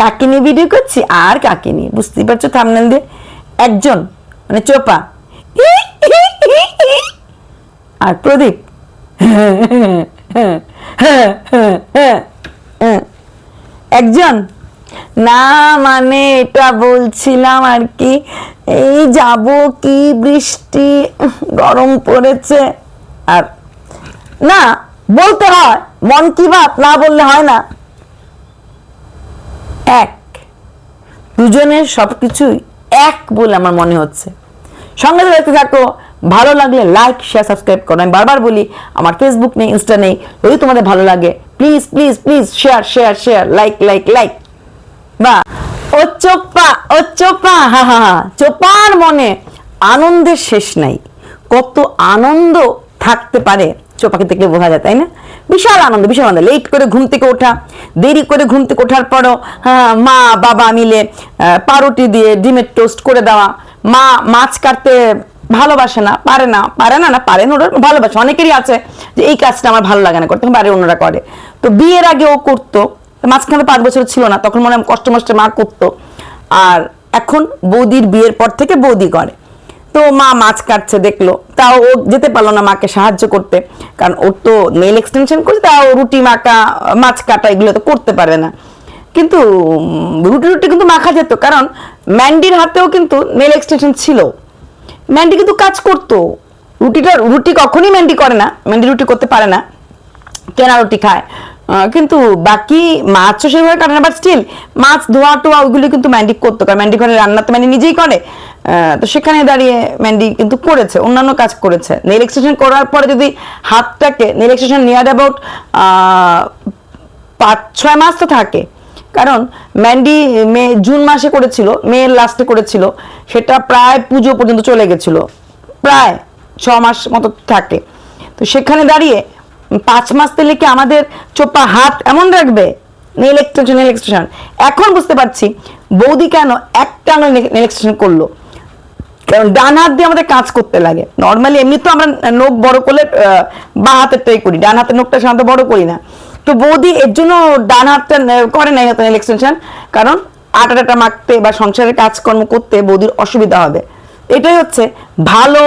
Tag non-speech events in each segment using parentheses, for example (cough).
কাকে নিয়ে ভিডিও করছি? আর কাকে নিয়ে? বুঝতেই পারছ থামনেল দিয়ে? একজন মানে চোপা। আর প্রদীপ। একজন। না মানে এটা বলছিলাম আর কি, এই যাব কি বৃষ্টি, গরম পড়েছে। আর না, বলতে হয়, মন কি বাত না বললে হয় না। এক। দুজনের সবকিছুই এক বলে আমার মনে হচ্ছে। সঙ্গে দেখতে থাকো। ভালো লাগলে লাইক শেয়ার সাবস্ক্রাইব করো। আমি বারবার বলি, আমার ফেসবুক নেই ইনস্টা নেই। যদি তোমাদের ভালো লাগে please please please share share share like like like বা, ও চোপা ও চোপা, হা হা হা। চোপার মনে আনন্দের শেষ নাই। কত আনন্দ থাকতে পারে। চোপাকে থেকে বোঝা যায় তাই না? বিশাল আনন্দ বিশাল আনন্দ। লেট করে ঘুম থেকে ওঠা দেরি করে ঘুম থেকে ওঠার পরও হ্যাঁ, মা বাবা মিলে পাউরুটি দিয়ে ডিমের টোস্ট করে দেওয়া। মা মাছ কাটতে ভালোবাসে না পারে না পারে না না পারেন ওরা ভালোবাসে। অনেকেরই আছে যে এই কাজটা আমার ভালো লাগে না করতে বাড়ির অন্যরা করে। তো বিয়ের আগে ও করতো মাঝখানে পাঁচ বছর ছিল না তখন মনে হয় কষ্ট মষ্টে মা করতো। আর এখন বৌদির বিয়ের পর থেকে বৌদি করে। তো মা মাছ কাটছে, দেখল। তাও ও যেতে পারল না মাকে সাহায্য করতে। কারণ ওর তো নেল এক্সটেনশন করছে, তাও রুটি মাখা, মাছ কাটা এগুলো তো করতে পারে না। কিন্তু রুটি রুটি কিন্তু মাখা যেত, কারণ ম্যান্ডির হাতেও কিন্তু নেল এক্সটেনশন ছিল। ম্যান্ডি কিন্তু কাজ করতো। রুটিটা, রুটি কখনই ম্যান্ডি করে না, ম্যান্ডি রুটি করতে পারে না। কেনা রুটি খায়। কিন্তু বাকি মাছও সেভাবে কাটে না বাট স্টিল মাছ, ধোয়া, টোয়া, ওইগুলো কিন্তু ম্যান্ডি করতো, কারণ ম্যান্ডি ঘরে রান্না তো ম্যান্ডি নিজেই করে। তো সেখানে দাঁড়িয়ে ম্যান্ডি কিন্তু করেছে, অন্যান্য কাজ করেছে। নেল এক্সটেনশন করার পরে যদি হাতটাকে নেল এক্সটেনশন নিয়ার অ্যাবাউট পাঁচ, ছয় মাস তো থাকে। কারণ ম্যান্ডি মে, জুন মাসে করেছিল মেয়ের লাস্টে করেছিল, সেটা প্রায় পুজো পর্যন্ত চলে গেছিল। প্রায় ছ মাস মতো থাকে। তো সেখানে দাঁড়িয়ে পাঁচ মাস তেলে কি আমাদের চোপা হাত এমন রাখবে? নেল এক্সটেনশন নেল এক্সটেনশন এখন বুঝতে পারছি, বৌদি কেন একটা নেল এক্সটেনশন করল? কারণ ডান হাত দিয়ে আমাদের কাজ করতে লাগে। নর্মালি এমনি তো আমরা নখ বড় করলে বাঁ হাতেরটাই করি। ডান হাতের নখটা সাধারণত বড় করি না। তো বৌদি এর জন্য ডান হাতটা করে নাই হয়তো এক্সটেনশন কারণ আটা টাটা মাখতে বা সংসারের কাজকর্ম করতে বৌদির অসুবিধা হবে। এটাই হচ্ছে ভালো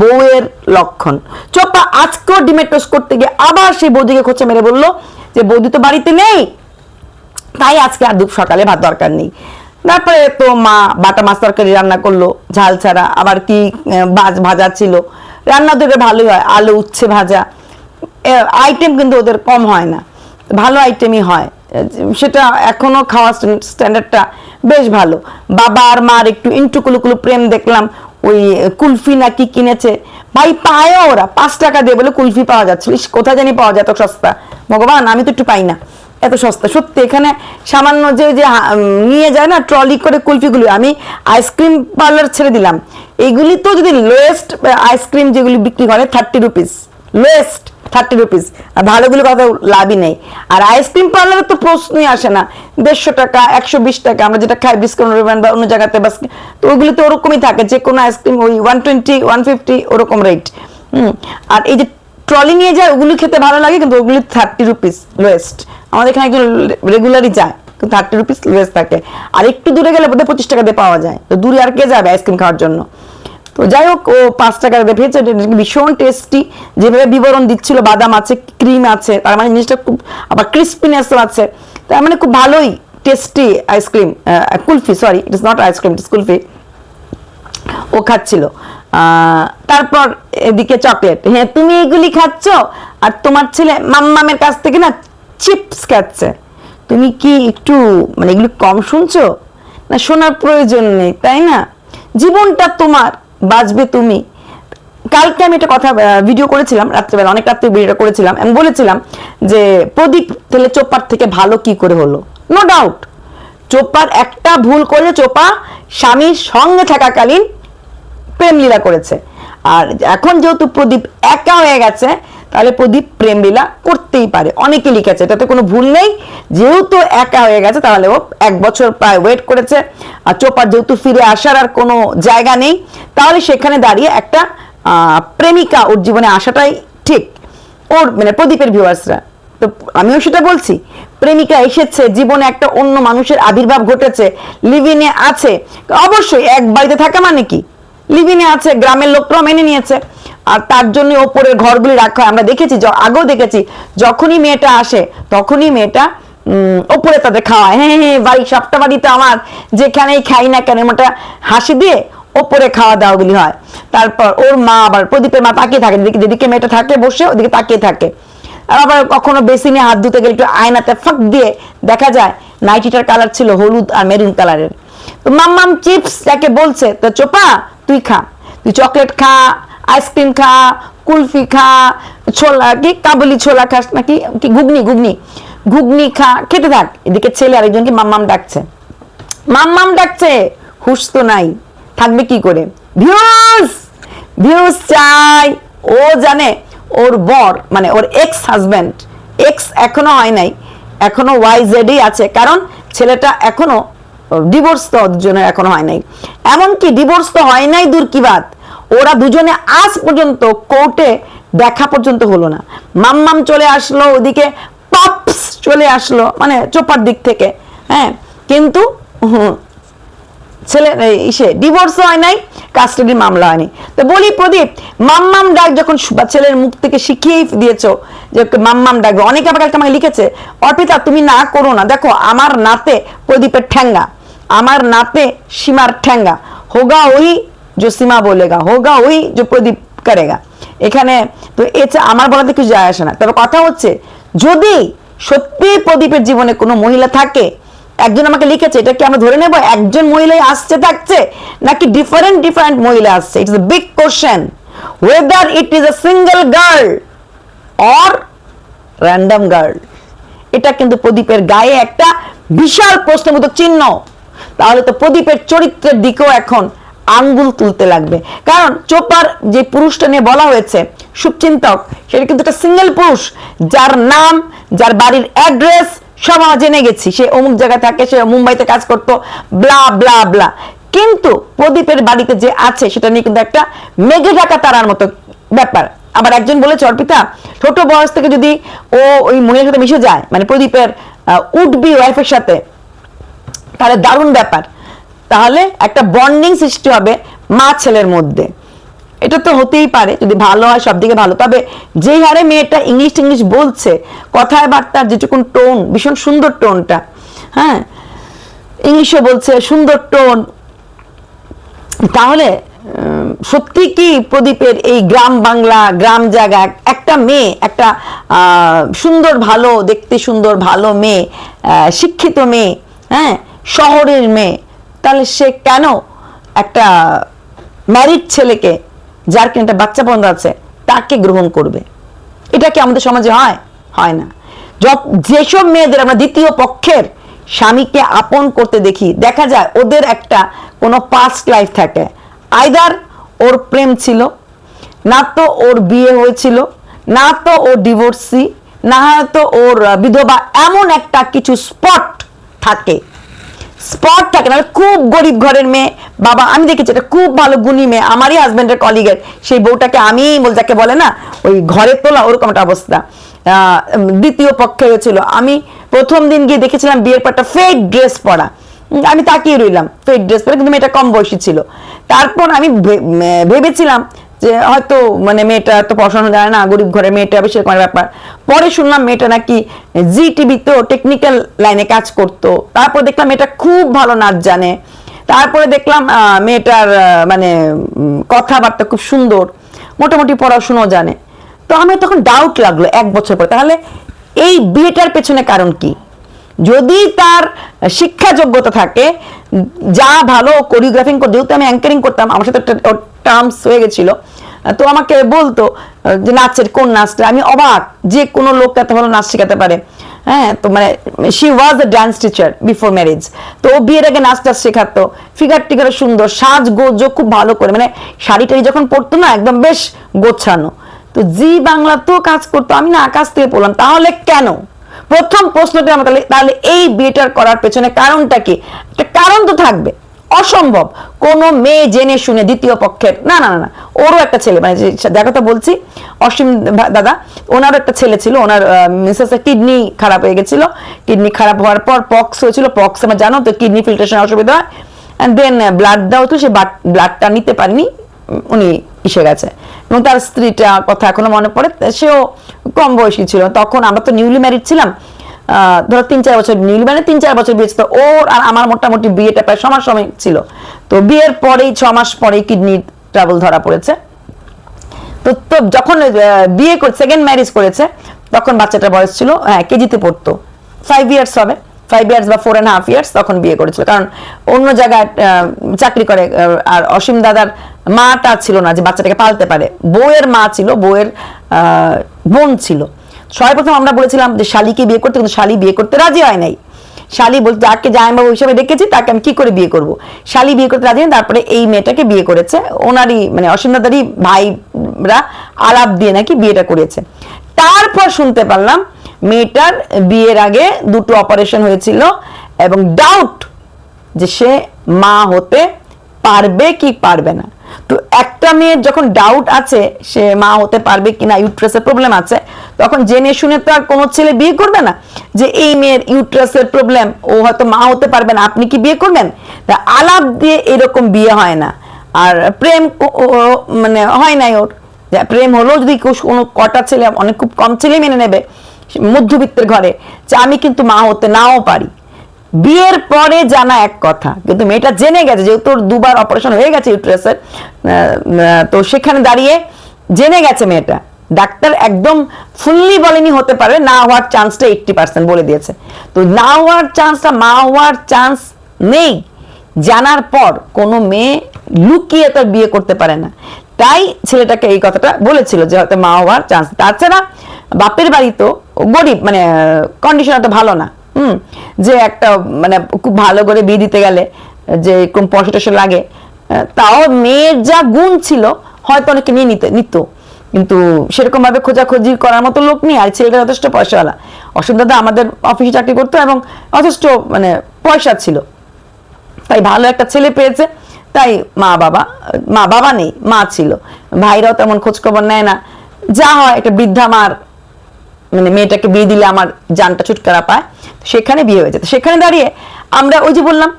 বউয়ের লক্ষণ। চোপা আজকেও টোস্ট করতে গিয়ে আবার সেই বৌদিকে খোঁচা মেরে বলল যে, বৌদি তো বাড়িতে নেই। তাই আজকে আর দুপুর সকালে ভাত দরকার নেই। তারপরে তো মা বাটা মাছ তরকারি রান্না করল, ঝাল ছাড়া। আবার কি ভাজা ছিল। রান্না তো ভালোই হয়, আলু উচ্ছে ভাজা। আইটেম কিন্তু ওদের কম হয় না। ভালো আইটেমই হয়। সেটা এখনও খাওয়া স্ট্যান্ডার্ডটা বেশ ভালো। বাবা আর মার একটু ইন্টু কুলুকুলু প্রেম দেখলাম। ওই কুলফি নাকি কিনেছে? ভাই পায়ও ওরা। পাঁচ টাকা দিয়ে বলে কুলফি পাওয়া যাচ্ছে। ইস, কোথায় জানি পাওয়া যায় এত সস্তা। ভগবান আমি তো একটু পাই না। এত সস্তা। সত্যি এখানে সামান্য যে যে নিয়ে যায় না ট্রলি করে কুলফিগুলি আমি আইসক্রিম পার্লার ছেড়ে দিলাম। এইগুলি তো যদি লোয়েস্ট আইসক্রিম যেগুলি বিক্রি করে thirty rupees lowest thirty rupees আর ভালোগুলো কথা লাভই নেই। আর আইসক্রিম পার্লারে তো প্রশ্নই আসে না। দেড়শো টাকা, একশো বিশ টাকা, আমরা যেটা খাই ডিসকাউন্ট বা অন্য জায়গাতে বাস তো ওইগুলো তো ওরকমই থাকে। যে কোনো আইসক্রিম ওই ওয়ান টোয়েন্টি ওয়ান ফিফটি ওরকম রেট হুম। আর এই যে ট্রলি নিয়ে যায়, ওগুলি খেতে ভালো লাগে, কিন্তু ওগুলি থার্টি রুপিস লোয়েস্ট আমাদের এখানে একজন রেগুলারই যায়, কিন্তু থার্টি রুপিস লোয়েস্ট থাকে। আর একটু দূরে গেলে বোধহয় পঁচিশ টাকা দিয়ে পাওয়া যায়। তো দূরে আর কে যাবে আইসক্রিম খাওয়ার জন্য? তো যাই হোক, ও পাঁচ টাকা দিয়ে পেয়েছে ভীষণ টেস্টি যেভাবে বিবরণ দিচ্ছিল, বাদাম আছে ক্রিম আছে, তার মানে জিনিসটা খুব, আবার ক্রিস্পিনেসও আছে। তার মানে খুব ভালোই tasty ice cream kulfi sorry it is not ice cream it is kulfi. ও খাচ্ছিল। তারপর এদিকে চকলেট হ্যাঁ তুমি এগুলি খাচ্ছ? আর তোমার ছেলে মাম্মামের কাছ থেকে না চিপস খাচ্ছে। তুমি কি একটু মানে এগুলি কম শুনছো? না, শোনার প্রয়োজন নেই, তাই না? জীবনটা তোমার। বাঁচবে তুমি। কালকে আমি একটা কথা ভিডিও করেছিলাম, রাত্রেবেলা, অনেক রাত্রে ভিডিওটা করেছিলাম, আমি বলেছিলাম যে প্রদীপ তাহলে চোপার থেকে ভালো কি করে হলো? নো ডাউট চোপার একটা ভুল করলে চোপা স্বামীর সঙ্গে থাকাকালীন প্রেম লীলা করেছে। আর এখন যেহেতু প্রদীপ একা হয়ে গেছে তাহলে প্রদীপ প্রেম লীলা করতেই পারে। অনেকে লিখেছে, এটাতে কোনো ভুল নেই। যেহেতু একা হয়ে গেছে, তাহলে ও এক বছর প্রায় ওয়েট করেছে। আর চোপার যেহেতু ফিরে আসার আর কোনো জায়গা নেই, তাহলে সেখানে দাঁড়িয়ে একটা প্রেমিকা ওর জীবনে আসাটাই ঠিক। ওর মানে প্রদীপের ভিউয়ার্সরা তো আমিও সেটা বলছি, প্রেমিকা এসেছে, জীবনে একটা অন্য মানুষের আবির্ভাব ঘটেছে লিভিনে আছে। অবশ্যই, এক বাড়িতে থাকা মানে কি? লিভিনে আছে, গ্রামের লোকরাও মেনে নিয়েছে। আর তার জন্য ওপরের ঘরগুলি রাখা হয়। আমরা দেখেছি আগেও দেখেছি, যখনই মেয়েটা আসে, তখনই মেয়েটা ওপরে তাদের খাওয়ায়। হ্যাঁ হ্যাঁ বাড়ি, সবটা বাড়িতে আমার। যেখানেই খাই না কেন ওটা হাসি দিয়ে ওপরে খাওয়া দাওয়াগুলি হয়। তারপর ওর মা আবার, প্রদীপের মা তাকিয়ে থাকে। যেদিকে যেদিকে মেয়েটা থাকে, বসে ওদিকে তাকিয়ে থাকে। আর আবার কখনো বেসিনে হাত ধুতে গেলে একটু আয়নাতে ফাঁক দিয়ে দেখা যায়, নাইটিটার কালার ছিল হলুদ আর মেরুন কালারের। তো মাম্মাম চিপস যাকে বলছে, তো চোপা, তুই খা। তুই চকলেট খা আইসক্রিম খা, কুলফি খা, ছোলা, কি কাবুলি ছোলা খাস নাকি? কি ঘুগনি ঘুগনি। ঘুগনি খা, খেতে থাক। এদিকে ছেলে আরেকজনকে মাম্মাম ডাকছে। মাম্মাম ডাকছে, হুশ তো নাই। থাকবে কি করে? ভিউজ ভিউজ চাই, ও জানে, ওর বর মানে ওর এক্স হাজব্যান্ড এক্স এখনও হয় নাই, এখনও ওয়াই জেডই আছে, কারণ ছেলেটা এখনও ডিভোর্স তো দুজনের এখনও হয় নাই। এমনকি ডিভোর্স তো হয় নাই, দূর কি বাত? ওরা দুজনে আজ পর্যন্ত কোর্টে দেখা পর্যন্ত হলো না। মাম্মাম চলে আসলো ওদিকে পপস চলে আসলো মানে চোপার দিক থেকে হ্যাঁ। কিন্তু ছেলে ইসে ডিভোর্স হয় নাই কাস্টাডি মামলা হয়নি। তো বলি প্রদীপ, মাম্মাম ডাক যখন ছেলের মুখ থেকে শিখিয়েই দিয়েছ যে মাম্মাম ডাকবে, অনেকে আবার একটা আমাকে লিখেছে, অর্পিতা, তুমি না করো না। দেখো, আমার নাতে প্রদীপের ঠ্যাঙ্গা, আমার নাতে সীমার ঠ্যাঙ্গা। হোগা ওই যে সীমা বলেগা হোগা ওই যে প্রদীপ করেগা এখানে তো এছাড়া আমার বলাতে কিছু যায় আসে না। তবে কথা হচ্ছে, যদি সত্যি প্রদীপের জীবনে কোনো মহিলা থাকে, একজন আমাকে লিখেছে, এটা কি আমরা ধরে নেব? একজন মহিলাই আসছে, থাকছে, নাকি ডিফারেন্ট ডিফারেন্ট মহিলা আসছে? It's big question whether it is a single girl or random girl এটা কিন্তু প্রদীপের গায়ে একটা বিশাল প্রশ্নবোধক চিহ্ন। তাহলে তো প্রদীপের চরিত্রের দিকেও এখন আঙ্গুল তুলতে লাগবে। কারণ চোপার যে পুরুষটা নিয়ে বলা হয়েছে, শুভচিন্তক, সেটা কিন্তু একটা সিঙ্গেল পুরুষ, যার নাম, যার বাড়ির অ্যাড্রেস সব আমরা জেনে গেছি। সে অমুক জায়গায় থাকে, সে মুম্বাইতে কাজ করতো ব্লা ব্লা ব্লা কিন্তু প্রদীপের বাড়িতে যে আছে, সেটা নিয়ে কিন্তু একটা মেঘে ঢাকা তারার মতো ব্যাপার। আবার একজন বলেছে, অর্পিতা, ছোট বয়স থেকে যদি ও ওই মহিলার সাথে মিশে যায় মানে প্রদীপের উড বি ওয়াইফের সাথে, তাহলে দারুণ ব্যাপার। তাহলে একটা বন্ডিং সৃষ্টি হবে মা ছেলের মধ্যে। এটা তো হতেই পারে, যদি ভালো হয় সব দিকে ভালো। তবে যেই হারে মেয়েটা ইংলিশ টিংলিশ বলছে, কথায় বার্তার যেটুকুন টোন ভীষণ সুন্দর টোনটা হ্যাঁ? ইংলিশে বলছে সুন্দর টোন তাহলে সত্যি কি প্রদীপের এই গ্রাম বাংলা, গ্রাম জায়গা, একটা মেয়ে, একটা সুন্দর ভালো, দেখতে সুন্দর, ভালো মেয়ে শিক্ষিত মেয়ে হ্যাঁ? শহরের মেয়ে। তাহলে সে কেন একটা ম্যারিড ছেলেকে যার কিনা একটা বাচ্চা বন্ধ আছে, তাকে গ্রহণ করবে? এটা কি আমাদের সমাজে হয়? হয় না। যেসব মেয়েদের আমরা দ্বিতীয় পক্ষের স্বামীকে আপন করতে দেখি, দেখা যায় ওদের একটা কোনো পাস্ট লাইফ থাকে। আইদার ওর প্রেম ছিল, না তো ওর বিয়ে হয়েছিল, না তো ওর ডিভোর্সি না হয়তো ওর বিধবা, এমন একটা কিছু স্পট থাকে। স্পট থাকে না খুব গরিব ঘরের মেয়ে। বাবা, আমি দেখেছি এটা খুব ভালো গুণী মেয়ে, আমারই হাজবেন্ডের কলিগের সেই বউটাকে আমি বল, যাকে বলে না, ওই ঘরে তোলা, ওরকম একটা অবস্থা। দ্বিতীয় পক্ষে হয়েছিল আমি প্রথম দিন গিয়ে দেখেছিলাম বিয়ের পর একটা ফেক ড্রেস পরা আমি তাকিয়ে রইলাম ফেক ড্রেস পরে, কিন্তু মেয়েটা কম বয়সী ছিল। তারপর আমি ভেবেছিলাম যে হয়তো মানে মেয়েটা তো পড়াশোনা জানে না, গরিব ঘরে মেয়েটা সেরকম ব্যাপার। পরে শুনলাম মেয়েটা নাকি জি টিভিতেও টেকনিক্যাল লাইনে কাজ করতো। তারপর দেখলাম মেয়েটা খুব ভালো নাচ জানে। তারপরে দেখলাম মেয়েটার মানে কথাবার্তা খুব সুন্দর, মোটামুটি পড়াশুনো জানে। তো আমি তখন ডাউট লাগল এক বছর পরে। তাহলে এই বিয়েটার পেছনে কারণ কি? যদি তার শিক্ষা যোগ্যতা থাকে, যা ভালো কোরিওগ্রাফিং যেহেতু আমি অ্যাঙ্কারিং করতাম, আমার সাথে একটা টার্মস হয়ে গেছিল, তো আমাকে বলতো, যে নাচের কোন নাচটা, আমি অবাক, যে কোনো লোক এত ভালো নাচ শেখাতে পারে। হ্যাঁ তো মানে she was a dance teacher before marriage তো ও বিয়ের আগে নাচ টাচ শেখাতো ফিগার টিগার সুন্দর, সাজ, গোজ খুব ভালো করে মানে শাড়ি টাড়ি যখন পরতো না, একদম বেশ গোছানো, তো জি বাংলা তো কাজ করতো, আমি না, আকাশ থেকে পড়লাম, তাহলে কেন? প্রথম প্রশ্নটা আমার তাহলে তাহলে এই বিয়েটার করার পেছনে কারণটা কি? একটা কারণ তো থাকবে। অসম্ভব। কোনো মেয়ে জেনে শুনে দ্বিতীয় পক্ষের না না না ওরও একটা ছেলে মানে দেখো তো বলছি। অসীম দাদা, ওনারও একটা ছেলে ছিল। ওনার মিসেসের কিডনি খারাপ হয়ে গেছিল। কিডনি খারাপ হওয়ার পর পক্স হয়েছিল। পক্স, আমার জানো তো, কিডনি ফিল্টারেশন অসুবিধা হয়। অ্যান্ড দেন ব্লাড দেওয়া হতো সে ব্লাডটা নিতে পারেনি। উনি এসে গেছে। এবং তার স্ত্রীটা কথা এখনও মনে পড়ে, সেও কম বয়সী ছিল। তখন আমরা তো নিউলি ম্যারিড ছিলাম। ধরো তিন চার বছর নিউলি মানে তিন চার বছর বিয়ে ছিল। ওর আর আমার মোটামুটি বিয়েটা প্রায় সমান সময় ছিল। তো বিয়ের পরেই, ছ মাস পরেই কিডনি ট্রাবল ধরা পড়েছে। তো তো যখন বিয়ে করে সেকেন্ড ম্যারেজ করেছে, তখন বাচ্চাটা বয়স ছিল হ্যাঁ কেজিতে পড়তো। ফাইভ ইয়ার্স হবে। ফাইভ ইয়ার্স বা ফোর অ্যান্ড হাফ ইয়ার্স তখন বিয়ে করেছিল। কারণ অন্য জায়গায় চাকরি করে আর অসীম দাদার মাটা ছিল না যে বাচ্চাটাকে পালতে পারে। বউয়ের মা ছিল, বউয়ের বোন ছিল। সর্বপ্রথম আমরা বলেছিলাম যে শালিকে বিয়ে করতে, কিন্তু শালি বিয়ে করতে রাজি হয় নাই। শালি বলতে, যাকে জামাইবাবু হিসেবে দেখেছি তাকে আমি কি করে বিয়ে করব? শালি বিয়ে করতে রাজি তারপরে এই মেয়েটাকে বিয়ে করেছে। ওনারই মানে অসীম অসীমদাদারই ভাইরা আলাপ দিয়ে নাকি বিয়েটা করেছে। তারপর শুনতে পারলাম মেয়েটার বিয়ের আগে দুটো অপারেশন হয়েছিল এবং ডাউট যে সে মা হতে পারবে কি পারবে না। তো একটা মেয়ের যখন ডাউট আছে, সে মা হতে পারবে কিনা ইউট্রাসের প্রবলেম আছে, তখন জেনে শুনে তো আর কোনো ছেলে বিয়ে করবে না যে এই মেয়ের ইউট্রাসের প্রবলেম ও হয়তো মা হতে পারবে না, আপনি কি বিয়ে করবেন? তা আলাপ দিয়ে এরকম বিয়ে হয় না। আর প্রেম মানে হয় নাই ওর। প্রেম হলেও যদি কোনো কটা ছেলে, অনেক খুব কম ছেলে মেনে নেবে। মধ্যবিত্তের ঘরে, যে আমি কিন্তু মা হতে নাও পারি। বিয়ের পরে জানা এক কথা, কিন্তু মেয়েটা জেনে গেছে যেহেতু দুবার অপারেশন হয়ে গেছে ইউট্রাসের তো সেখানে দাঁড়িয়ে জেনে গেছে মেয়েটা। ডাক্তার একদম ফুললি বলেনি হতে পারে, না হওয়ার চান্সটা এইটটি পার্সেন্ট বলে দিয়েছে। তো না হওয়ার চান্সটা মা হওয়ার চান্স নেই। জানার পর কোনো মেয়ে লুকিয়ে তার বিয়ে করতে পারে না। তাই ছেলেটাকে এই কথাটা বলেছিল যে হয়তো মা হওয়ার চান্স তাছাড়া বাপের বাড়ি তো গরিব মানে কন্ডিশন অত ভালো না, হুম? যে একটা মানে খুব ভালো করে বিয়ে দিতে গেলে, যে এরকম পয়সা টয়সা লাগে তাও মেয়ের যা গুণ ছিল, হয়তো অনেকে নিয়ে নিতে, নিত। কিন্তু সেরকম ভাবে খোঁজাখুঁজি করার মতো লোক নেই, আর ছেলেটা যথেষ্ট পয়সাওয়ালা। অসীম দাদা আমাদের অফিসে চাকরি করতো এবং যথেষ্ট মানে পয়সা ছিল। তাই ভালো একটা ছেলে পেয়েছে, তাই মা বাবা মা বাবা নেই, মা ছিল। ভাইরাও তেমন খোঁজ খবর নেয় না। যা হয়, একটা বৃদ্ধা মার মানে মেয়েটাকে বিয়ে দিলে আমার জানটা ছুটকারা পায় সেখানে বিয়ে হয়ে যেত। সেখানে দাঁড়িয়ে আমরা ওই যে বললাম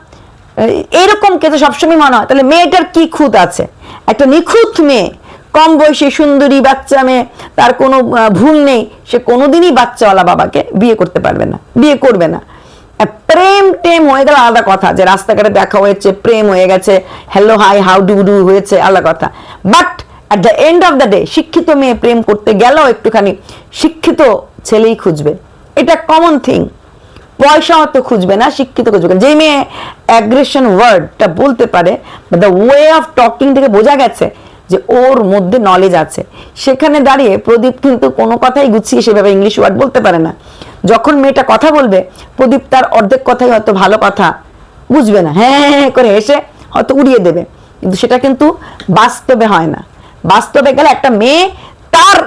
এই- এইরকম কেসে সবসময় মনে হয়। তাহলে মেয়েটার কি খুঁত আছে? একটা নিখুঁত মেয়ে, কম বয়সী সুন্দরী বাচ্চা মেয়ে, তার কোনো ভুল নেই। সে কোনোদিনই বাচ্চাওয়ালা বাবাকে বিয়ে করতে পারবে না, বিয়ে করবে না। প্রেম টেম হয়ে গেল আলাদা কথা, যে রাস্তাঘাটে দেখা হয়েছে, প্রেম হয়ে গেছে hello hi how do do হয়েছে আলাদা কথা। But at the end of the day শিক্ষিত মেয়ে প্রেম করতে গেলেও একটুখানি শিক্ষিত ছেলেই খুঁজবে। এটা কমন থিং পয়সা হয়তো খুঁজবে না, শিক্ষিত খুঁজবে যে মেয়ে অ্যাগ্রেশন ওয়ার্ডটা বলতে পারে বা দ্য ওয়ে অফ টকিং থেকে বোঝা গেছে যে ওর মধ্যে নলেজ আছে। সেখানে দাঁড়িয়ে প্রদীপ কিন্তু কোনো কথাই গুছিয়ে সেভাবে ইংলিশ ওয়ার্ড বলতে পারে না। যখন মেয়েটা কথা বলবে, প্রদীপ তার অর্ধেক কথাই হয়তো ভালো কথা বুঝবে না। হ্যাঁ হ্যাঁ হ্যাঁ করে এসে হয়তো উড়িয়ে দেবে। কিন্তু সেটা কিন্তু বাস্তবে হয় না। বাস্তবে গেলে একটা মেয়ে তার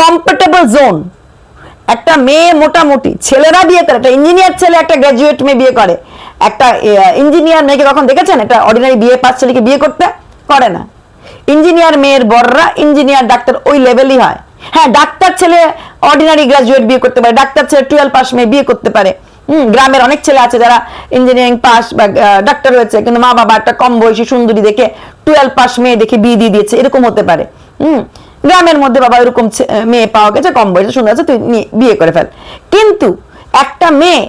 কমফোর্টেবল জোন একটা মেয়ে মোটামুটি, ছেলেরা বিয়ে করে, একটা ইঞ্জিনিয়ার ছেলে, একটা গ্র্যাজুয়েট মেয়ে বিয়ে করে, একটা ইঞ্জিনিয়ার মেয়েকে কখন দেখেছেন? একটা অর্ডিনারি বিয়ে পাস ছেলেকে বিয়ে করতে করে না। ইঞ্জিনিয়ার মেয়ের বড়রা ইঞ্জিনিয়ার ডাক্তার ওই লেভেলই হয়। হ্যাঁ ডাক্তার ছেলে অর্ডিনারি গ্রাজুয়েট বিয়ে করতে পারে, ডাক্তার ছেলে টুয়েলভ পাস মেয়ে বিয়ে করতে পারে। হুম, গ্রামের অনেক ছেলে আছে যারা ইঞ্জিনিয়ারিং পাস বা ডাক্তার হয়েছে কিন্তু মা বাবা একটা কম বয়সী সুন্দরী দেখে টুয়েলভ পাস মেয়ে দেখে বিয়ে দিয়ে দিয়েছে, এরকম হতে পারে। হুম, গ্রামের মধ্যে বাবা এরকম মেয়ে পাওয়া গেছে, কম বয়সে সুন্দর আছে, তুই বিয়ে করে ফেল। কিন্তু একটা মেয়ে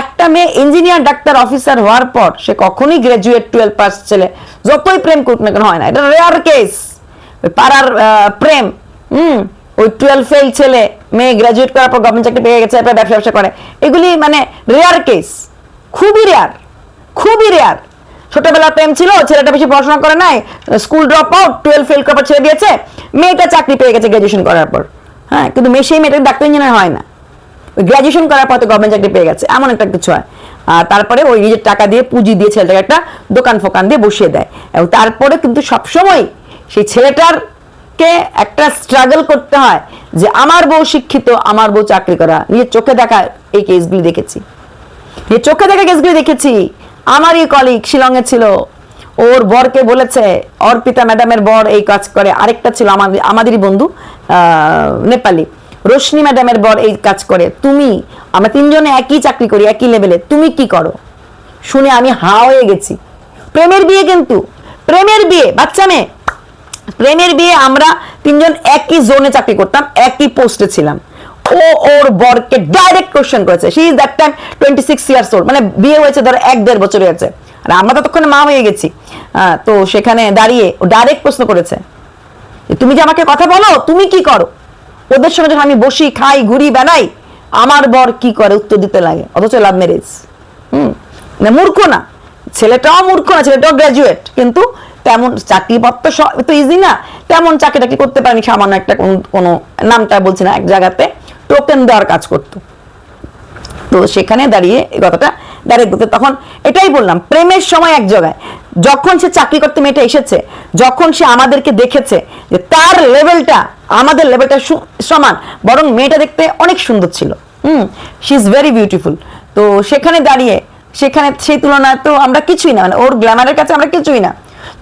একটা মেয়ে ইঞ্জিনিয়ার ডাক্তার অফিসার হওয়ার পর সে কখনোই গ্রাজুয়েট টুয়েলভ পাস ছেলে, যতই প্রেম করুক না কেন, হয় না। এটা রেয়ার কেস পাড়ার প্রেম। হুম ওই টুয়েলভ ফেল ছেলে, মেয়ে গ্রাজুয়েট করার পর গভর্নমেন্ট চাকরি পেয়ে গেছে ব্যবসা ব্যবসা করে। এগুলি মানে রেয়ার কেস খুবই রেয়ার খুবই রেয়ার ছোটবেলার প্রেম ছিল, ছেলেটা বেশি পড়াশোনা করে নাই school drop out twelve fail করার পর ছেড়ে দিয়েছে, মেয়েটা চাকরি পেয়ে গেছে গ্রাজুয়েশন করার পর। হ্যাঁ কিন্তু মেয়ে সেই মেয়েটা ডাক্তার ইঞ্জিনিয়ার হয় না। ওই গ্রাজুয়েশন করার পর তো গভর্নমেন্ট চাকরি পেয়ে গেছে, এমন একটা কিছু হয়। আর তারপরে ওই নিজের টাকা দিয়ে পুঁজি দিয়ে ছেলেটাকে একটা দোকান ফোকান দিয়ে বসিয়ে দেয়। এবং তারপরে কিন্তু সবসময় সেই ছেলেটার কে একটা স্ট্রাগল করতে হয় যে আমার বউ শিক্ষিত, আমার বউ চাকরি করা নিজের চোখে দেখা এই কেসগুলি দেখেছি। যে চোখে দেখা কেসগুলি দেখেছি। আমারই কলিগ শিলংয়ে ছিল। ওর বরকে বলেছে, অর্পিতা ম্যাডামের বর এই কাজ করে, আরেকটা ছিল আমাদের আমাদেরই বন্ধু নেপালি। রোশনি ম্যাডামের বর এই কাজ করে। তুমি, আমরা তিনজনে একই চাকরি করি, একই লেভেলে তুমি কি করো? শুনে আমি হা হয়ে গেছি। প্রেমের বিয়ে কিন্তু। প্রেমের বিয়ে, বাচ্চা মেয়ে। প্রেমের বিয়ে আমরা তিনজন একই জোনে চাকরি করতাম, একই পোস্টে ছিলাম। ও ওর বরকে ডাইরেক্ট কোশ্চেন করেছে। She is that time twenty six years old মানে বিয়ে হয়েছে ধরো এক দেড় বছর হয়েছে আর আমরা ততক্ষণে মা হয়ে গেছি। তো সেখানে দাঁড়িয়ে ও ডাইরেক্ট প্রশ্ন করেছে তুমি যে আমাকে কথা বলো, তুমি কি করো? ওদের সঙ্গে যখন আমি বসি, খাই, ঘুরি, বেড়াই, আমার বর কি করে? উত্তর দিতে লাগে। অথচ লাভ ম্যারেজ হুম? মানে মূর্খ না। ছেলেটাও মূর্খ না, ছেলেটাও গ্র্যাজুয়েট কিন্তু তেমন চাকরি পত্র তো ইজি না। তেমন চাকরি টাকরি করতে পারেনি, সামান্য একটা কোন- নামটা বলছি না, এক জায়গাতে টোকেন দেওয়ার কাজ করতো। তো সেখানে দাঁড়িয়ে এই কথাটা ডাইরেক্ট বলতে তখন এটাই বললাম, প্রেমের সময় এক জায়গায়। যখন সে চাকরি করতে মেয়েটা এসেছে, যখন সে আমাদেরকে দেখেছে যে তার লেভেলটা আমাদের লেভেলটা সমান, বরং মেয়েটা দেখতে অনেক সুন্দর ছিল। Hmm she is very beautiful তো সেখানে দাঁড়িয়ে, সেখানে সেই তুলনায় তো আমরা কিছুই না মানে ওর গ্ল্যামারের কাছে আমরা কিছুই না।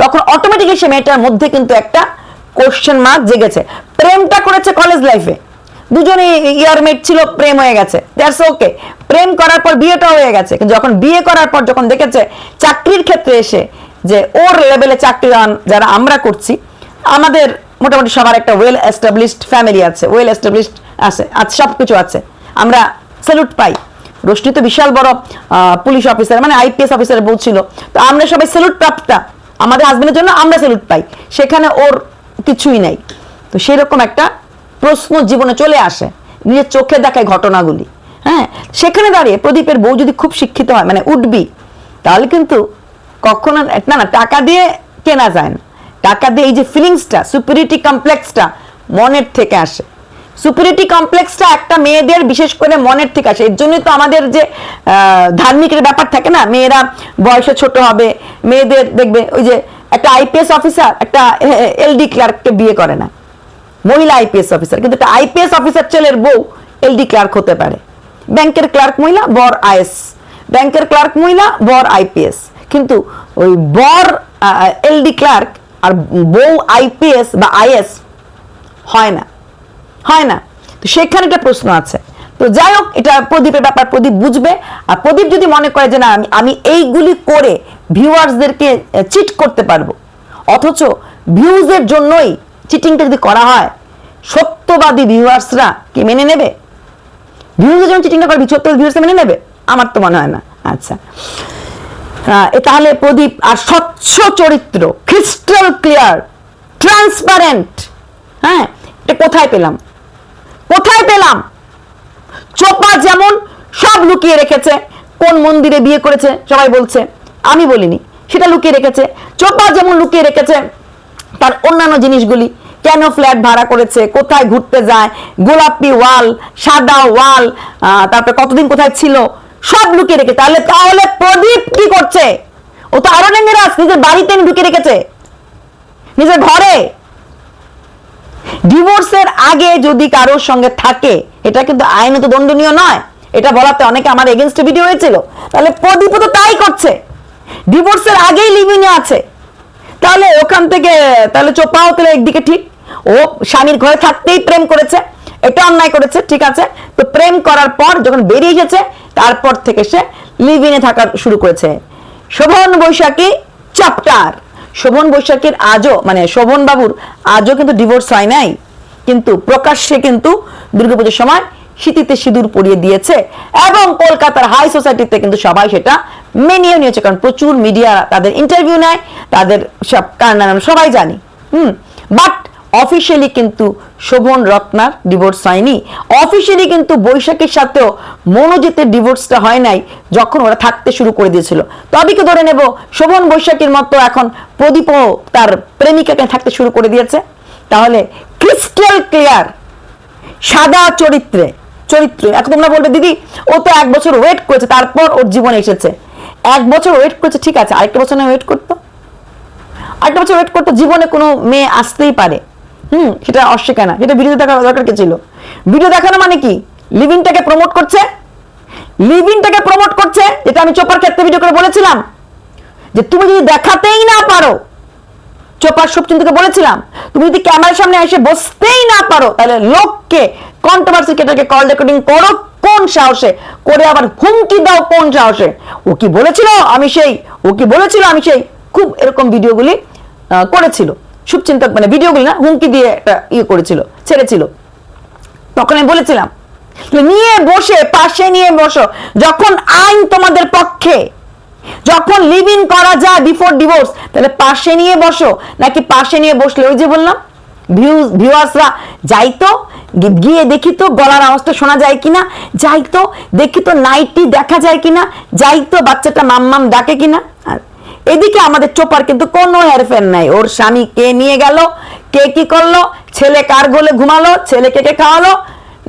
তখন অটোমেটিক্যালি সে মেয়েটার মধ্যে কিন্তু একটা কোশ্চেন মার্ক জেগেছে। প্রেমটা করেছে কলেজ লাইফে দুজনেই ইয়ারমেট ছিল, প্রেম হয়ে গেছে। দ্যাটস ওকে প্রেম করার পর বিয়েটা হয়ে গেছে। যখন বিয়ে করার পর যখন দেখেছে চাকরির ক্ষেত্রে এসে যে ওর লেভেলে চাকরি যারা আমরা করছি, আমাদের মোটামুটি সবার একটা ওয়েল এস্টাবলিশড ফ্যামিলি আছে। ওয়েল এস্টাবলিশড আছে আছে সব কিছু আছে। আমরা স্যালুট পাই। রোশনি তো বিশাল বড় পুলিশ অফিসার মানে আইপিএস অফিসার বউ ছিল। তো আমরা সবাই স্যালুট প্রাপ্তা। আমাদের হাজবেন্ডের জন্য আমরা স্যালুট পাই। সেখানে ওর কিছুই নাই। তো সেরকম একটা প্রশ্ন জীবনে চলে আসে। নিজের চোখে দেখায় ঘটনাগুলি। হ্যাঁ সেখানে দাঁড়িয়ে প্রদীপের বউ যদি খুব শিক্ষিত হয় মানে উঠবি, তাহলে কিন্তু কখনো না না, টাকা দিয়ে কেনা যায় না। টাকা দিয়ে এই যে ফিলিংসটা সুপিরিটি কমপ্লেক্সটা মনের থেকে আসে। সুপিরিটি কমপ্লেক্সটা একটা মেয়েদের বিশেষ করে মনের থেকে আসে এর জন্যই তো আমাদের যে ধার্মিকের ব্যাপার থাকে না, মেয়েরা বয়সে ছোট হবে, মেয়েদের দেখবে, ওই যে একটা আইপিএস অফিসার একটা এলডি ক্লার্ককে বিয়ে করে না। মহিলা আইপিএস অফিসার কিন্তু একটা আইপিএস অফিসার ছেলের বউ এলডি ক্লার্ক হতে পারে। ব্যাংকের ক্লার্ক মহিলা, বর আইএস ব্যাংকের ক্লার্ক মহিলা, বর আইপিএস কিন্তু ওই বর এলডি ক্লার্ক আর বউ আইপিএস বা আইএস হয় না। হয় না। তো সেখানে একটা প্রশ্ন আছে। তো যাই হোক, এটা প্রদীপের ব্যাপার, প্রদীপ বুঝবে। আর প্রদীপ যদি মনে করে যে না, আমি আমি এইগুলি করে ভিউয়ার্সদেরকে চিট করতে পারব, অথচ ভিউজের জন্যই চিটিংটা যদি করা হয়, সত্যবাদী ভিউয়ার্সরা কি মেনে নেবে? ভিউজের জন্য চিটিংটা করবে সত্য ভিউয়ার্সরা মেনে নেবে? আমার তো মনে হয় না। আচ্ছা। তাহলে প্রদীপ, আর স্বচ্ছ চরিত্র ক্রিস্টাল ক্লিয়ার ট্রান্সপারেন্ট হ্যাঁ? এটা কোথায় পেলাম? কোথায় পেলাম? চোপা যেমন সব লুকিয়ে রেখেছে, কোন মন্দিরে বিয়ে করেছে সবাই বলছে, আমি বলিনি, সেটা লুকিয়ে রেখেছে। চোপা যেমন লুকিয়ে রেখেছে, তার অন্যান্য জিনিসগুলি কেন ফ্ল্যাট ভাড়া করেছে, কোথায় ঘুরতে যায়, গোলাপি ওয়াল, সাদা ওয়াল তারপরে কতদিন কোথায় ছিল, সব লুকিয়ে রেখেছে। তাহলে তাহলে প্রদীপ কি করছে? ও তো আরও নিজের বাড়িতে ঢুকে রেখেছে। নিজের ঘরে? ডিভোর্সের আগে যদি কারোর সঙ্গে থাকে, এটা কিন্তু আইনত দণ্ডনীয় নয়। এটা বলাতে অনেকে আমার এগেনস্টে ভিডিও হয়েছিল। তাহলে প্রদীপ তো তাই করছে। ডিভোর্সের আগেই লিভিনে আছে। তাহলে ওখান থেকে, তাহলে চোপাও তাহলে একদিকে ঠিক। ও স্বামীর ঘরে থাকতেই প্রেম করেছে, এটা অন্যায় করেছে, ঠিক আছে। তো প্রেম করার পর যখন বেরিয়ে এসেছে, তারপর থেকে সে লিভিনে থাকা শুরু করেছে। শোভন বৈশাখী চ্যাপ্টার শোভন বৈশাখের আজও মানে শোভন বাবুর আজও কিন্তু ডিভোর্স হয় নাই। কিন্তু প্রকাশ্যে কিন্তু দুর্গাপুজোর সময় শীতিতে সিঁদুর পরিয়ে দিয়েছে এবং কলকাতার হাই সোসাইটিতে কিন্তু সবাই সেটা মেনেও নিয়েছে, কারণ প্রচুর মিডিয়া তাদের ইন্টারভিউ নেয়, তাদের সব কারণ সবাই জানি। হুম বাট অফিসিয়ালি কিন্তু শোভন রত্নার ডিভোর্স হয়নি। অফিসিয়ালি কিন্তু বৈশাখীর সাথেও মনোজিতের ডিভোর্সটা হয় নাই, যখন ওরা থাকতে শুরু করে দিয়েছিল। তবে কি ধরে নেব, শোভন বৈশাখীর মতো এখন প্রদীপও তার প্রেমিকাকে থাকতে শুরু করে দিয়েছে। তাহলে ক্রিস্টাল ক্লিয়ার সাদা চরিত্রে, চরিত্র, এখন তোমরা বলবে, দিদি, ও তো এক বছর ওয়েট করেছে, তারপর ওর জীবনে এসেছে। এক বছর ওয়েট করেছে, ঠিক আছে, আরেকটা বছর না ওয়েট করতো। আরেকটা বছর ওয়েট করতো, জীবনে কোনো মেয়ে আসতেই পারে। হুম, সেটা অস্বীকার না সেটা ভিডিও দেখার দরকার কি ছিল? ভিডিও দেখানো মানে কি? লিভিংটাকে প্রমোট করছে। লিভিংটাকে প্রমোট করছে, যেটা আমি চোপার ক্ষেত্রে ভিডিও করে বলেছিলাম। যে তুমি যদি দেখাতেই না পারো চোপার শুভচিন্তকে বলেছিলাম, তুমি যদি ক্যামেরার সামনে এসে বসতেই না পারো, তাহলে লোককে কন্ট্রোভার্সি কেটাকে কল রেকর্ডিং করো কোন সাহসে? করে আবার হুমকি দাও কোন সাহসে? ও কি বলেছিল? আমি সেই, ও কি বলেছিল? আমি সেই, খুব এরকম ভিডিওগুলি করেছিল। শুভচিন্তক মানে ভিডিওগুলি না হুমকি দিয়ে একটা ইয়ে করেছিল, ছেড়েছিল। তখন আমি বলেছিলাম নিয়ে বসে, পাশে নিয়ে বসো। যখন আইন তোমাদের পক্ষে, যখন লিভ ইন করা যায় বিফোর ডিভোর্স তাহলে পাশে নিয়ে বসো। নাকি পাশে নিয়ে বসলে? ওই যে বললাম ভিউজ ভিউয়ার্সরা যাইতো গিয়ে দেখি তো গলার আওয়াজটা শোনা যায় কিনা, যাইতো দেখি তো নাইটি দেখা যায় কিনা, যাইতো, বাচ্চাটা মাম্মাম ডাকে কিনা। এদিকে আমাদের চোপার কিন্তু কোনো হেরফের নাই। ওর স্বামী কে নিয়ে গেল? কে কি করল? ছেলে কার গোলে ঘুমালো? ছেলে কে কে খাওয়ালো?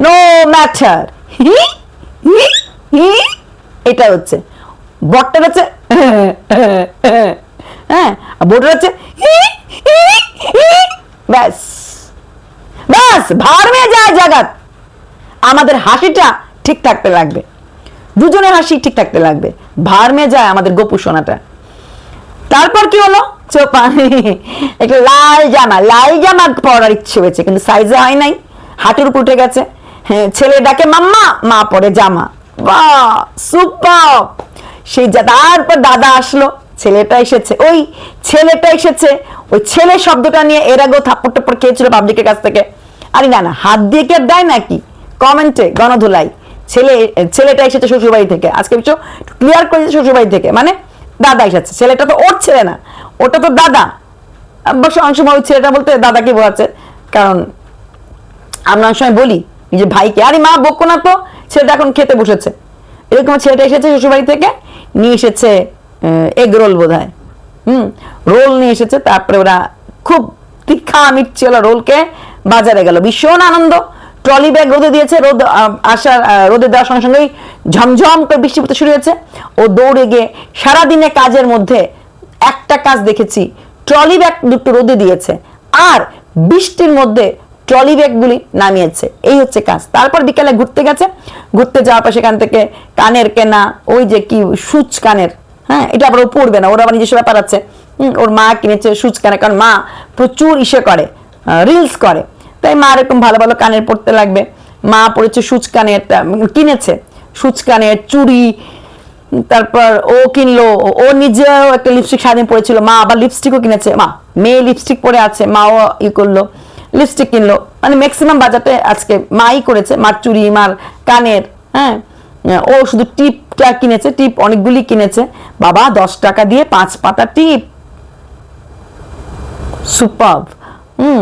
নো ম্যাটার এটা হচ্ছে। বটটা হচ্ছে (laughs) হ্যাঁ বোটের হচ্ছে ব্যাস। ব্যাস ভারমে যায় জাগাত। আমাদের হাসিটা ঠিক থাকতে লাগবে। দুজনের হাসি ঠিক থাকতে লাগবে। ভারমে যায় আমাদের গোপু সোনাটা। তারপর কি হলো? চোপা। একটা লাল জামা। লাল জামা পরার ইচ্ছে হয়েছে, কিন্তু সাইজে হয় নাই। হাঁটুর উঠে গেছে। হ্যাঁ ছেলে ডাকে, মাম্মা! মা পরে জামা। বাহ! সুপার সেই তারপর দাদা আসলো। ছেলেটা এসেছে। ওই ছেলেটা এসেছে। ওই ছেলে শব্দটা নিয়ে এর আগেও থাপ্পড় টাপ্পড় খেয়েছিল পাবলিকের কাছ থেকে। আরে না না, হাত দিয়ে কি দেয় নাকি? কমেন্টে গণধুলাই। ছেলে, ছেলেটা এসেছে শ্বশুরবাড়ি থেকে। আজকে কিছু ক্লিয়ার করে দিয়েছে শ্বশুরবাড়ি থেকে। মানে দাদা এসেছে, ছেলেটা তো ওর ছেলে না, ওটা তো দাদা। অবশ্য অংশ ওই ছেলেটা বলতে দাদাকে বোঝাচ্ছে কারণ আমরা অনেক সময় বলি যে ভাইকে, আরে মা, বকো না তো, ছেলেটা এখন খেতে বসেছে। এরকম ছেলেটা এসেছে শ্বশুরবাড়ি থেকে, নিয়ে এসেছে এগ রোল বোধ হয় হুম রোল নিয়ে এসেছে, তারপরে ওরা খুব তীক্ষা মিটছে ওরা রোলকে বাজারে গেল। ভীষণ আনন্দ। ট্রলি ব্যাগ রোদে দিয়েছে, রোদ আসার রোদে দেওয়ার সঙ্গে সঙ্গেই ঝমঝম করে বৃষ্টি পড়তে শুরু হয়েছে ও দৌড়ে গিয়ে সারাদিনে কাজের মধ্যে একটা কাজ দেখেছি, ট্রলি ব্যাগ দুটো রোদে দিয়েছে আর বৃষ্টির মধ্যে ট্রলি ব্যাগগুলি নামিয়েছে, এই হচ্ছে কাজ। তারপর বিকেলে ঘুরতে গেছে, ঘুরতে যাওয়ার পর সেখান থেকে কানের কেনা, ওই যে কি, সুচ কানের হ্যাঁ এটা আবার ও পড়বে না, ওর আবার নিজস্ব ব্যাপার আছে। ওর মা কিনেছে সুচ কানে কারণ মা প্রচুর ইসে করে রিলস করে। তাই মা এরকম ভালো ভালো কানের পড়তে লাগবে। মা পড়েছে সুচ কানের কিনেছে। সুচ কানের চুড়ি, তারপর ও কিনলো, ও নিজেও একটা লিপস্টিক সারাদিন পরেছিল। মা আবার লিপস্টিকও কিনেছে। মা, মেয়ে লিপস্টিক পরে আছে, মাও ই করল লিপস্টিক কিনলো। মানে ম্যাক্সিমাম বাজারটা আজকে মাই করেছে, মার চুড়ি, মার কানের হ্যাঁ? ও শুধু টিপটা কিনেছে, টিপ অনেকগুলি কিনেছে। বাবা, দশ টাকা দিয়ে পাঁচ পাতা টিপ। সুপার হুম।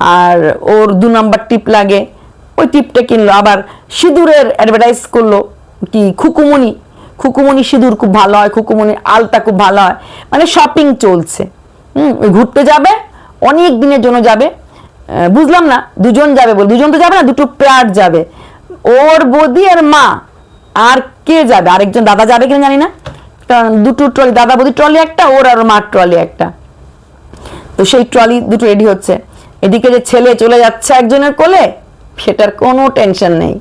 আর ওর দু নাম্বার টিপ লাগে। ওই টিপটা কিনলো। আবার সিঁদুরের অ্যাডভার্টাইজ করল কি খুকুমনি খুকুমনি সিঁদুর খুব ভালো হয় খুকুমনি আলতা খুব ভালো হয়। মানে শপিং চলছে। হুম ঘুরতে যাবে, অনেক দিনের জন্য যাবে। বুঝলাম না, দুজন যাবে বল। দুজন তো যাবে না, দুটো পেয়ার যাবে। ওর বৌদি আর মা। আর কে যাবে? আরেকজন দাদা যাবে কিনা জানি না। কারণ দুটো ট্রলি দাদা বৌদি ট্রলি একটা, ওর আর মার ট্রলি একটা। তো সেই ট্রলি দুটো রেডি হচ্ছে। এদিকে যে ছেলে চলে যাচ্ছে একজনের কোলে, সেটার কোনো টেনশন নেই।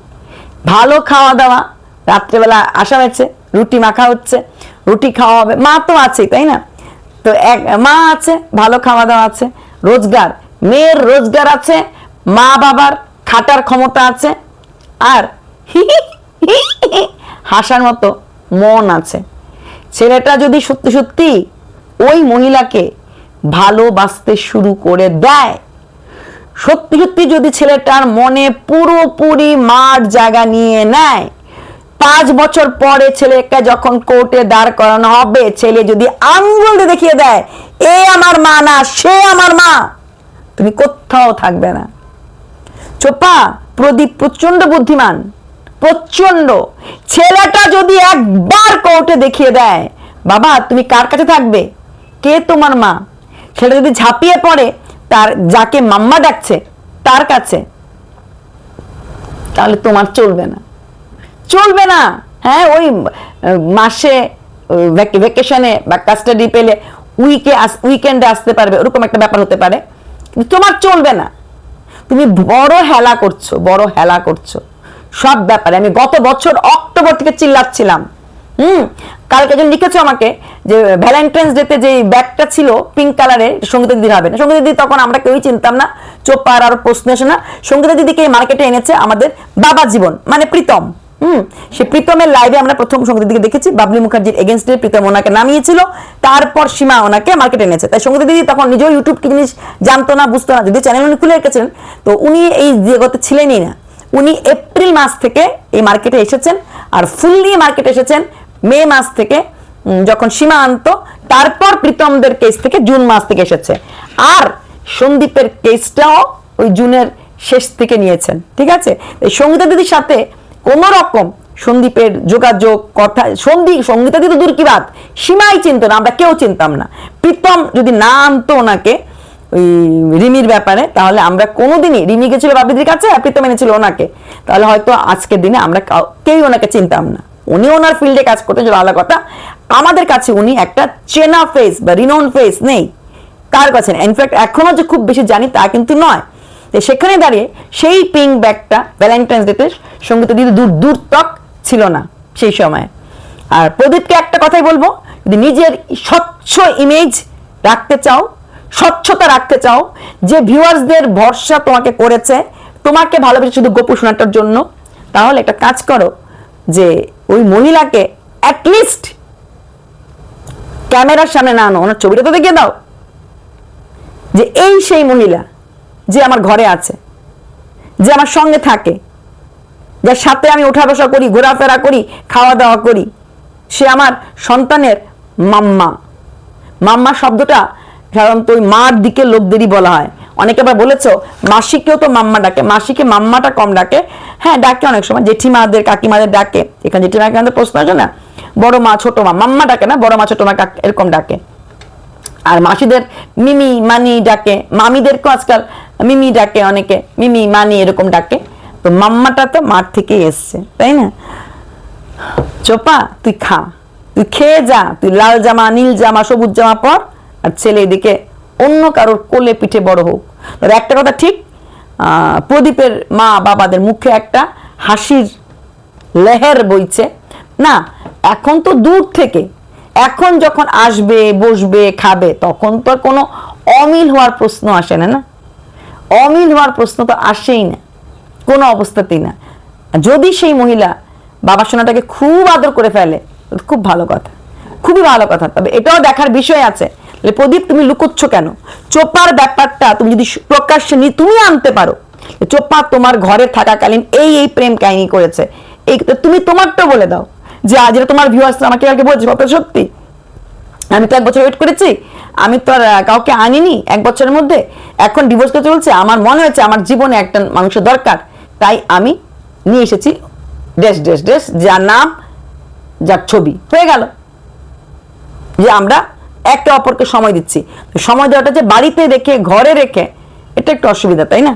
ভালো খাওয়া দাওয়া, রাত্রেবেলা আসা হয়েছে, রুটি মাখা হচ্ছে, রুটি খাওয়া হবে। মা তো আছেই, তাই না? তো এক, মা আছে, ভালো খাওয়া দাওয়া আছে, রোজগার। মেয়ের রোজগার আছে, মা বাবার খাটার ক্ষমতা আছে, আর (laughs) হাসার মতো মন আছে। ছেলেটা যদি সত্যি সত্যি ওই মহিলাকে ভালোবাসতে শুরু করে দেয় সত্যি সত্যি যদি ছেলেটার মনে পুরোপুরি মার জায়গা নিয়ে নেয়, পাঁচ বছর পরে ছেলেকে যখন কোর্টে দাঁড় করানো হবে, ছেলে যদি আঙ্গুল দেখিয়ে দেয়, এ আমার মা না, সে আমার মা, তুমি কোথাও থাকবে না। চোপা, প্রদীপ প্রচণ্ড বুদ্ধিমান প্রচণ্ড ছেলেটা যদি একবার কোর্টে দেখিয়ে দেয়, বাবা, তুমি কার কাছে থাকবে? কে তোমার মা? সেটা যদি ঝাঁপিয়ে পড়ে তার, যাকে মাম্মা ডাকছে, তার কাছে। তাহলে তোমার চলবে না। চলবে না। হ্যাঁ ওই মাসে ভ্যাকেশনে বা কাস্টাডি পেলে উইকে উইকেন্ডে আসতে পারবে, ওরকম একটা ব্যাপার হতে পারে। কিন্তু তোমার চলবে না। তুমি বড় হেলা করছ, বড় হেলা করছ। সব ব্যাপারে আমি গত বছর অক্টোবর থেকে চিল্লাচ্ছিলাম। হুম? কালকে একজন লিখেছো আমাকে যে ভ্যালেন্টাইন্স ডেতে যে ব্যাগটা ছিল পিঙ্ক কালারের সঙ্গীতা দিদির হবে না। সঙ্গীতা দিদি তখন আমরা কেউই চিনতাম না, চোপার আর প্রশ্ন আসে না। সঙ্গীতা দিদিকে এই মার্কেটে এনেছে আমাদের বাবা জীবন মানে প্রীতম। হুম, সে প্রীতমের লাইভে আমরা প্রথম সঙ্গীতের দিকে দেখেছি, বাবলি মুখার্জির এগেনস্টে প্রীতম ওনাকে নামিয়েছিল। তারপর সীমা ওনাকে মার্কেটে এনেছে। তাই সঙ্গীতা দিদি তখন নিজেও ইউটিউব কি জিনিস জানতো না, বুঝতো না। যদি চ্যানেল উনি খুলে রেখেছিলেন তো উনি এই জগতে ছিলেনই না। উনি এপ্রিল মাস থেকে এই মার্কেটে এসেছেন, আর ফুললি মার্কেটে এসেছেন মে মাস থেকে যখন সীমা আনতো তারপর প্রীতমদের কেস থেকে জুন মাস থেকে এসেছে। আর সন্দীপের কেসটাও ওই জুনের শেষ থেকে নিয়েছেন, ঠিক আছে? সঙ্গীতা দিদির সাথে কোনো রকম সন্দীপের যোগাযোগ, কথা সন্দীপ সঙ্গীতা দিদি দূর কি বাদ সীমাই চিনত না, আমরা কেউ চিনতাম না। প্রীতম যদি না আনতো ওনাকে, ওই রিমির ব্যাপারে, তাহলে আমরা কোনোদিনই, রিমি গেছিল বাবিদির কাছে আর প্রীতম এনেছিল ওনাকে। তাহলে হয়তো আজকের দিনে আমরা কাউ- কেউই ওনাকে চিনতাম না। উনি ওনার ফিল্ডে কাজ করতেন যেটা আলাদা কথা। আমাদের কাছে উনি একটা চেনা ফেস বা রিনোন ফেস নেই। কার কাছে ইনফ্যাক্ট এখনও যে খুব বেশি জানি তা কিন্তু নয়। তো সেখানে দাঁড়িয়ে সেই পিঙ্ক ব্যাগটা ভ্যালেন্টাইন্স ডেতে সংগীত দিদি দূর দূর তক ছিল না সেই সময়। আর প্রদীপকে একটা কথাই বলব, যদি নিজের স্বচ্ছ ইমেজ রাখতে চাও, স্বচ্ছতা রাখতে চাও, যে ভিউয়ার্সদের ভরসা তোমাকে করেছে, তোমাকে ভালোবেসে শুধু গোপু শোনাটার জন্য, তাহলে একটা কাজ করো যে ওই মহিলাকে অ্যাটলিস্ট ক্যামেরার সামনে না আনো। ওনার ছবিটা তো দেখিয়ে দাও। যে এই সেই মহিলা যে আমার ঘরে আছে, যে আমার সঙ্গে থাকে, যার সাথে আমি ওঠা বসা করি, ঘোরাফেরা করি খাওয়া দাওয়া করি, সে আমার সন্তানের মাম্মা। মাম্মা শব্দটা সাধারণত ওই মার দিকে লোকদেরই বলা হয়। অনেকে আবার বলেছ, মাসিকেও তো মাম্মা ডাকে, মাসিকে মাম্মাটা কম ডাকে। হ্যাঁ ডাকে অনেক সময়, জেঠিমাদের, কাকিমাদের ডাকে। এখানে জেঠিমা কাকিমাদের প্রশ্ন আছে না। বড় মা, ছোট মা, মাম্মা ডাকে না, বড় মা, ছোট মা এরকম ডাকে। আর মাসিদের মিমি, মানি ডাকে, মামিদেরকেও আজকাল মিমি ডাকে অনেকে, মিমি, মানি এরকম ডাকে। তো মাম্মাটা তো মার থেকেই এসছে, তাই না? চোপা, তুই খা, তুই খেয়ে যা, তুই লাল জামা, নীল জামা, সবুজ জামা পর, আর ছেলে এদিকে অন্য কারোর কোলে পিঠে বড় হোক। তবে একটা কথা ঠিক প্রদীপের মা বাবাদের মুখে একটা হাসির লেহের বইছে। না, এখন তো দূর থেকে। এখন যখন আসবে, বসবে, খাবে, তখন তো কোনো অমিল হওয়ার প্রশ্ন আসে না না? অমিল হওয়ার প্রশ্ন তো আসেই না, কোনো অবস্থাতেই না। যদি সেই মহিলা বাবা সোনাটাকে খুব আদর করে ফেলে খুব ভালো কথা, খুবই ভালো কথা। তবে এটাও দেখার বিষয় আছে তাহলে প্রদীপ, তুমি লুকোচ্ছ কেন? চোপার ব্যাপারটা তুমি যদি প্রকাশ্যে নি, তুমি আনতে পারো। চোপা তোমার ঘরে থাকাকালীন এই এই প্রেম কাহিনী করেছে। এই তুমি তোমারটা বলে দাও যে আজ এটা তোমার ভিউয়ার্স আমাকে কালকে বলছে কত সত্যি? আমি তো এক বছর ওয়েট করেছি। আমি তো আর কাউকে আনিনি এক বছরের মধ্যে। এখন ডিভোর্স তো চলছে, আমার মনে হয়েছে আমার জীবনে একটা মানুষের দরকার। তাই আমি নিয়ে এসেছি ড্রেস ড্রেস ড্রেস যার নাম, যার ছবি। হয়ে গেল। যে আমরা একে অপরকে সময় দিচ্ছি। সময় দেওয়াটা যে বাড়িতে রেখে, ঘরে রেখে, এটা একটু অসুবিধা, তাই না?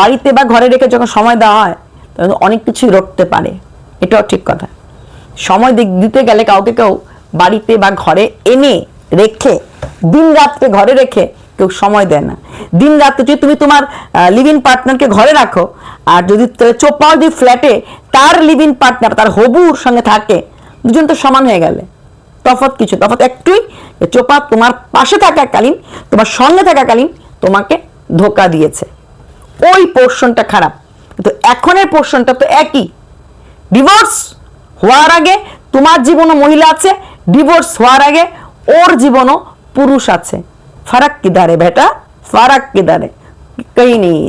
বাড়িতে বা ঘরে রেখে যখন সময় দেওয়া হয়, তখন অনেক কিছুই রটতে পারে। এটাও ঠিক কথা। সময় দিতে গেলে কাউকে কেউ বাড়িতে বা ঘরে এনে রেখে, দিন রাত্রে ঘরে রেখে কেউ সময় দেয় না। দিন রাত্রে যদি তুমি তোমার লিভ ইন পার্টনারকে ঘরে রাখো, আর যদি চোপাও যদি ফ্ল্যাটে তার লিভ ইন পার্টনার তার হবুর সঙ্গে থাকে, দুজন তো সমান হয়ে গেলে। তফাৎ কিছু, তফাৎ একটুই চোপা তোমার পাশে থাকাকালীন তোমার সঙ্গে থাকাকালীন তোমাকে ধোকা দিয়েছে। ওই পোর্শনটা খারাপ। কিন্তু এখনের পোর্শনটা তো একই। ডিভোর্স হওয়ার আগে তোমার জীবনও মহিলা আছে ডিভোর্স হওয়ার আগে ওর জীবনও পুরুষ আছে। ফারাক কিদারে বেটা ফারাক কিদারে কই নেই